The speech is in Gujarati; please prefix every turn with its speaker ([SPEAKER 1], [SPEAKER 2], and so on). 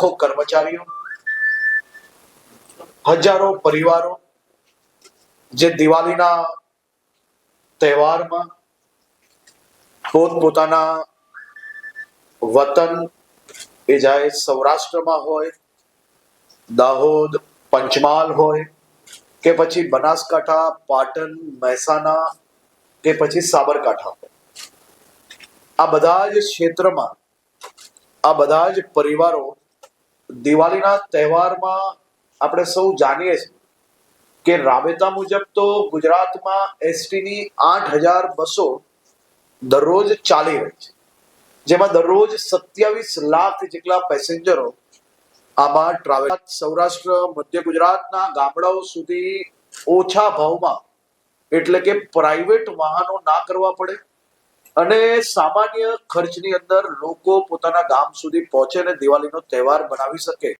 [SPEAKER 1] લાખો કર્મચારીઓ હજારો પરિવારો જે દિવાળીના તહેવારમાં પોતપોતાના વતન એ જાય સૌરાષ્ટ્રમાં હોય દાહોદ પંચમહાલ હોય કે પછી બનાસકાંઠા પાટણ મહેસાણા કે પછી સાબરકાંઠા હોય આ બધા જ ક્ષેત્રમાં આ બધા જ પરિવારો દિવાળીના તહેવારમાં આપણે સૌ જાણીએ છીએ કે રાબેતા મુજબ તો ગુજરાતમાં એસટીની આઠ હજાર બસો દરરોજ ચાલી રહી છે. જેમાં દરરોજ સત્યાવીસ લાખ જેટલા પેસેન્જરો આમાં ટ્રાવેલ સૌરાષ્ટ્ર, મધ્ય ગુજરાતના ગામડાઓ સુધી ઓછા ભાવમાં એટલે કે પ્રાઇવેટ વાહનો ના કરવા પડે. અને સામાન્ય ખર્ચની અંદર લોકો પોતાના ગામ સુધી પહોંચે અને દિવાળીનો તહેવાર બનાવી શકે.